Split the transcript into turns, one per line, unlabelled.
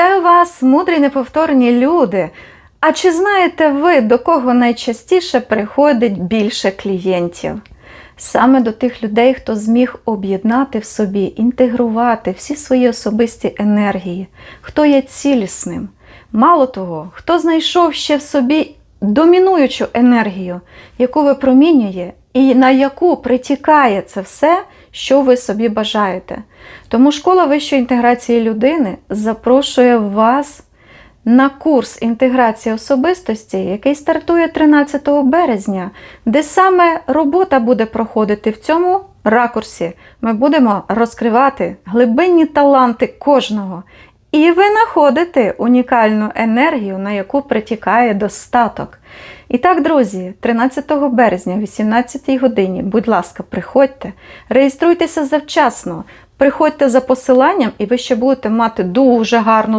Вітаю вас, мудрі неповторні люди. А чи знаєте ви, до кого найчастіше приходить більше клієнтів? Саме до тих людей, хто зміг об'єднати в собі, інтегрувати всі свої особисті енергії, хто є цілісним. Мало того, хто знайшов ще в собі домінуючу енергію, яку випромінює і на яку притікає це все, що ви собі бажаєте. Тому школа вищої інтеграції людини запрошує вас на курс інтеграції особистості, який стартує 13 березня, де саме робота буде проходити в цьому ракурсі. Ми будемо розкривати глибинні таланти кожного і винаходити унікальну енергію, на яку притікає достаток. І так, друзі, 13 березня, о 18 годині, будь ласка, приходьте, реєструйтеся завчасно, приходьте за посиланням, і ви ще будете мати дуже гарну